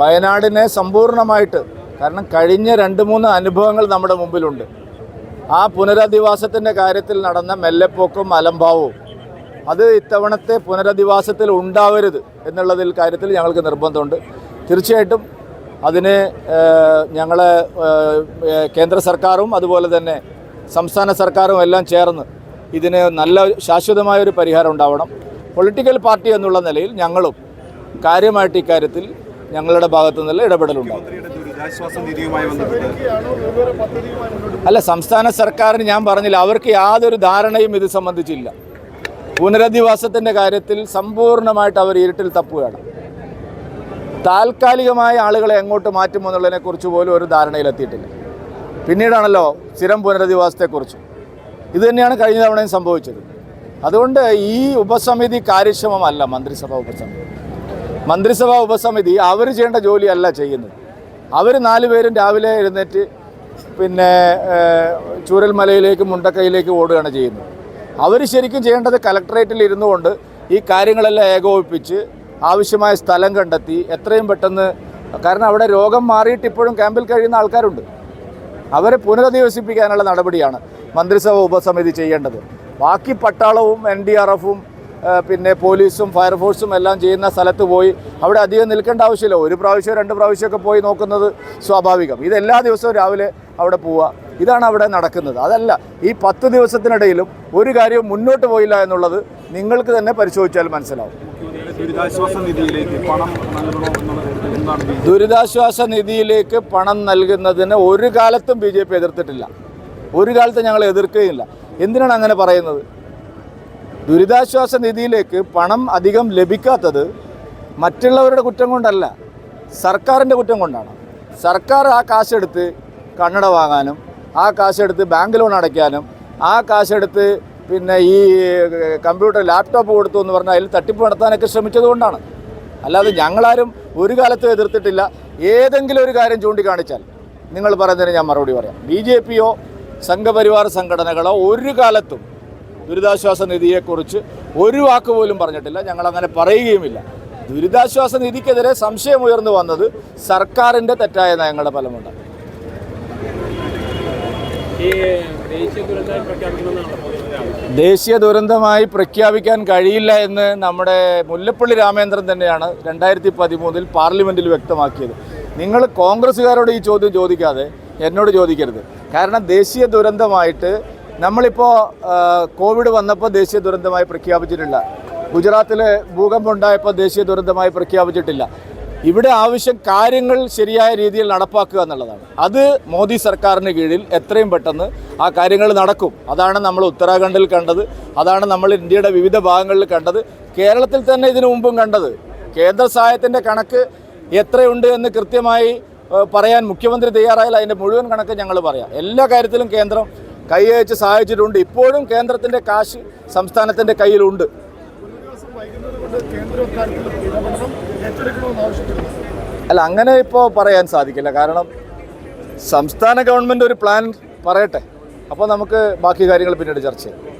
വയനാടിനെ സമ്പൂർണമായിട്ട് കാരണം കഴിഞ്ഞ രണ്ട് മൂന്ന് അനുഭവങ്ങൾ നമ്മുടെ മുമ്പിലുണ്ട്. ആ പുനരധിവാസത്തിന്റെ കാര്യത്തിൽ നടന്ന മെല്ലെപ്പോക്കും അലംഭാവവും അത് ഇത്തവണത്തെ പുനരധിവാസത്തിൽ ഉണ്ടാവരുത് എന്നുള്ളതിൽ കാര്യത്തിൽ ഞങ്ങൾക്ക് നിർബന്ധമുണ്ട്. തീർച്ചയായിട്ടും അതിന് ഞങ്ങൾ കേന്ദ്ര സർക്കാരും അതുപോലെ തന്നെ സംസ്ഥാന സർക്കാരും എല്ലാം ചേർന്ന് ഇതിന് നല്ല ശാശ്വതമായ ഒരു പരിഹാരം ഉണ്ടാവണം. പൊളിറ്റിക്കൽ പാർട്ടി എന്നുള്ള നിലയിൽ ഞങ്ങളും കാര്യമായിട്ട് ഇക്കാര്യത്തിൽ ഞങ്ങളുടെ ഭാഗത്തു നിന്നുള്ള ബന്ധപ്പെട്ട്. അല്ല സംസ്ഥാന സർക്കാരിന് ഞാൻ പറഞ്ഞില്ല അവർക്ക് യാതൊരു ധാരണയും ഇത് സംബന്ധിച്ചില്ല. പുനരധിവാസത്തിന്റെ കാര്യത്തിൽ സമ്പൂർണമായിട്ട് അവർ ഇരുട്ടിൽ തപ്പുകയാണ്. താൽക്കാലികമായ ആളുകളെ എങ്ങോട്ട് മാറ്റുമോ എന്നുള്ളതിനെക്കുറിച്ച് പോലും ഒരു ധാരണയിലെത്തിയിട്ടില്ല പിന്നീടാണല്ലോ സ്ഥിരം പുനരധിവാസത്തെക്കുറിച്ച്. ഇത് തന്നെയാണ് കഴിഞ്ഞ തവണയും സംഭവിച്ചത്. അതുകൊണ്ട് ഈ ഉപസമിതി കാര്യക്ഷമമല്ല മന്ത്രിസഭാ ഉപസമിതി. മന്ത്രിസഭാ ഉപസമിതി അവർ ചെയ്യേണ്ട ജോലിയല്ല ചെയ്യുന്നത്. അവർ നാല് പേരും രാവിലെ എഴുന്നേറ്റ് പിന്നെ ചൂരൽമലയിലേക്കും മുണ്ടക്കൈയിലേക്കും ഓടുകയാണ് ചെയ്യുന്നത്. അവർ ശരിക്കും ചെയ്യേണ്ടത് കലക്ടറേറ്റിൽ ഇരുന്നു കൊണ്ട് ഈ കാര്യങ്ങളെല്ലാം ഏകോപിപ്പിച്ച് ആവശ്യമായ സ്ഥലം കണ്ടെത്തി എത്രയും പെട്ടെന്ന് കാരണം അവിടെ രോഗം മാറിയിട്ട് ഇപ്പോഴും ക്യാമ്പിൽ കഴിയുന്ന ആൾക്കാരുണ്ട്. അവരെ പുനരധിവസിപ്പിക്കാനുള്ള നടപടിയാണ് മന്ത്രിസഭ ഉപസമിതി ചെയ്യേണ്ടത്. ബാക്കി പട്ടാളവും എൻ ഡി ആർ എഫും പിന്നെ പോലീസും ഫയർഫോഴ്സും എല്ലാം ചെയ്യുന്ന സ്ഥലത്ത് പോയി അവിടെ അധികം നിൽക്കേണ്ട ആവശ്യമില്ല. ഒരു പ്രാവശ്യം രണ്ട് പ്രാവശ്യമൊക്കെ പോയി നോക്കുന്നത് സ്വാഭാവികം. ഇതെല്ലാ എല്ലാ ദിവസവും രാവിലെ അവിടെ പോവുക. ഇതാണ് അവിടെ നടക്കുന്നത്. അതല്ല ഈ പത്ത് ദിവസത്തിനിടയിലും ഒരു കാര്യവും മുന്നോട്ട് പോയില്ല എന്നുള്ളത് നിങ്ങൾക്ക് തന്നെ പരിശോധിച്ചാൽ മനസ്സിലാവും. ദുരിതാശ്വാസ നിധിയിലേക്ക് പണം നൽകുന്നതിന് ഒരു കാലത്തും ബി ജെ പി എതിർത്തിട്ടില്ല. ഒരു കാലത്തും ഞങ്ങൾ എതിർക്കുകയില്ല എന്തിനാണ് അങ്ങനെ പറയുന്നത്? ദുരിതാശ്വാസ നിധിയിലേക്ക് പണം അധികം ലഭിക്കാത്തത് മറ്റുള്ളവരുടെ കുറ്റം കൊണ്ടല്ല സർക്കാരിന്റെ കുറ്റം കൊണ്ടാണ്. സർക്കാർ ആ കാശെടുത്ത് കണ്ണട വാങ്ങാനും ആ കാശെടുത്ത് ബാങ്ക് ലോൺ അടയ്ക്കാനും ആ കാശെടുത്ത് പിന്നെ ഈ കമ്പ്യൂട്ടർ ലാപ്ടോപ്പ് കൊടുത്തു എന്ന് പറഞ്ഞാൽ അതിൽ തട്ടിപ്പ് നടത്താനൊക്കെ ശ്രമിച്ചത് കൊണ്ടാണ്. അല്ലാതെ ഞങ്ങളാരും ഒരു കാലത്തും എതിർത്തിട്ടില്ല. ഏതെങ്കിലും ഒരു കാര്യം ചൂണ്ടിക്കാണിച്ചാൽ നിങ്ങൾ പറയുന്നതിന് ഞാൻ മറുപടി പറയാം. ബി ജെ പിയോ സംഘപരിവാർ സംഘടനകളോ ഒരു കാലത്തും ദുരിതാശ്വാസ നിധിയെക്കുറിച്ച് ഒരു വാക്ക് പോലും പറഞ്ഞിട്ടില്ല. ഞങ്ങൾ അങ്ങനെ പറയുകയുമില്ല. ദുരിതാശ്വാസ നിധിക്കെതിരെ സംശയം ഉയർന്നു വന്നത് സർക്കാരിന്റെ തെറ്റായ നയങ്ങളുടെ ഫലമുണ്ട്. ദേശീയ ദുരന്തമായി പ്രഖ്യാപിക്കാൻ കഴിയില്ല എന്ന് നമ്മുടെ മുല്ലപ്പള്ളി രാമേന്ദ്രൻ തന്നെയാണ് രണ്ടായിരത്തി പതിമൂന്നിൽ പാർലമെന്റിൽ വ്യക്തമാക്കിയത്. നിങ്ങൾ കോൺഗ്രസ്സുകാരോട് ഈ ചോദ്യം ചോദിക്കാതെ എന്നോട് ചോദിക്കരുത്. കാരണം ദേശീയ ദുരന്തമായിട്ട് നമ്മളിപ്പോൾ കോവിഡ് വന്നപ്പോൾ ദേശീയ ദുരന്തമായി പ്രഖ്യാപിച്ചിട്ടില്ല. ഗുജറാത്തിൽ ഭൂകമ്പം ഉണ്ടായപ്പോൾ ദേശീയ ദുരന്തമായി പ്രഖ്യാപിച്ചിട്ടില്ല. ഇവിടെ ആവശ്യം കാര്യങ്ങൾ ശരിയായ രീതിയിൽ നടപ്പാക്കുക എന്നുള്ളതാണ്. അത് മോദി സർക്കാരിന് കീഴിൽ എത്രയും പെട്ടെന്ന് ആ കാര്യങ്ങൾ നടക്കും. അതാണ് നമ്മൾ ഉത്തരാഖണ്ഡിൽ കണ്ടത്. അതാണ് നമ്മൾ ഇന്ത്യയുടെ വിവിധ ഭാഗങ്ങളിൽ കണ്ടത്. കേരളത്തിൽ തന്നെ ഇതിനു മുമ്പും കണ്ടത്. കേന്ദ്ര സഹായത്തിന്റെ കണക്ക് എത്രയുണ്ട് എന്ന് കൃത്യമായി പറയാൻ മുഖ്യമന്ത്രി തയ്യാറായാൽ അതിന്റെ മുഴുവൻ കണക്ക് ഞങ്ങൾ പറയാം. എല്ലാ കാര്യത്തിലും കേന്ദ്രം കൈയച്ച് സഹായിച്ചിട്ടുണ്ട്. ഇപ്പോഴും കേന്ദ്രത്തിന്റെ കാശ് സംസ്ഥാനത്തിന്റെ കയ്യിലുണ്ട്. അല്ല അങ്ങനെ ഇപ്പോൾ പറയാൻ സാധിക്കില്ല. കാരണം സംസ്ഥാന ഗവൺമെന്റ് ഒരു പ്ലാൻ പറയട്ടെ. അപ്പോൾ നമുക്ക് ബാക്കി കാര്യങ്ങൾ പിന്നീട് ചർച്ച ചെയ്യാം.